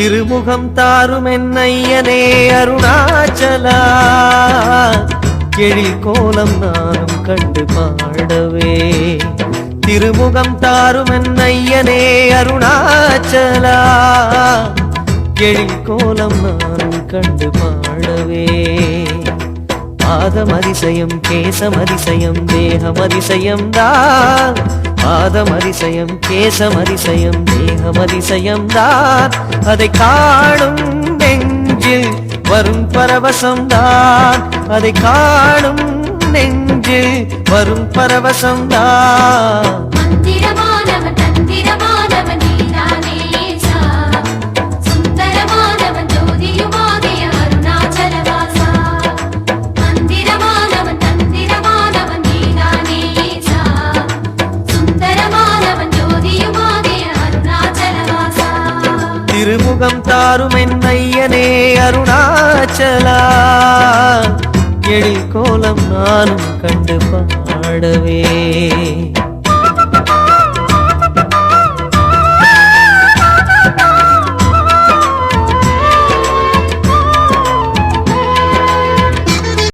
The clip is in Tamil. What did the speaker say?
திருமுகம் தாரும் என்னையனே அருணாச்சலா. எழில் கோலம் நானும் கண்டு பாடவே. திருமுகம் தாரும் என்னையனே அருணாச்சலா. எழில் கோலம் நானும் கண்டு பாடவே. பாதம் அதிசயம் கேசம் அதிசயம் தேகம் அதிசயம் தான். பாதம் அதிசயம் கேசம் அதிசயம் தேகம் அதிசயம் தான். அதை காணும் நெஞ்சில் வரும் பரவசம் தான். அதை காணும் நெஞ்சில் வரும் பரவசம் தான். திருமுகம் தாரும் என்னையனே அருணாச்சலா. எழில் கோலம் நானும் கண்டு பாடவே.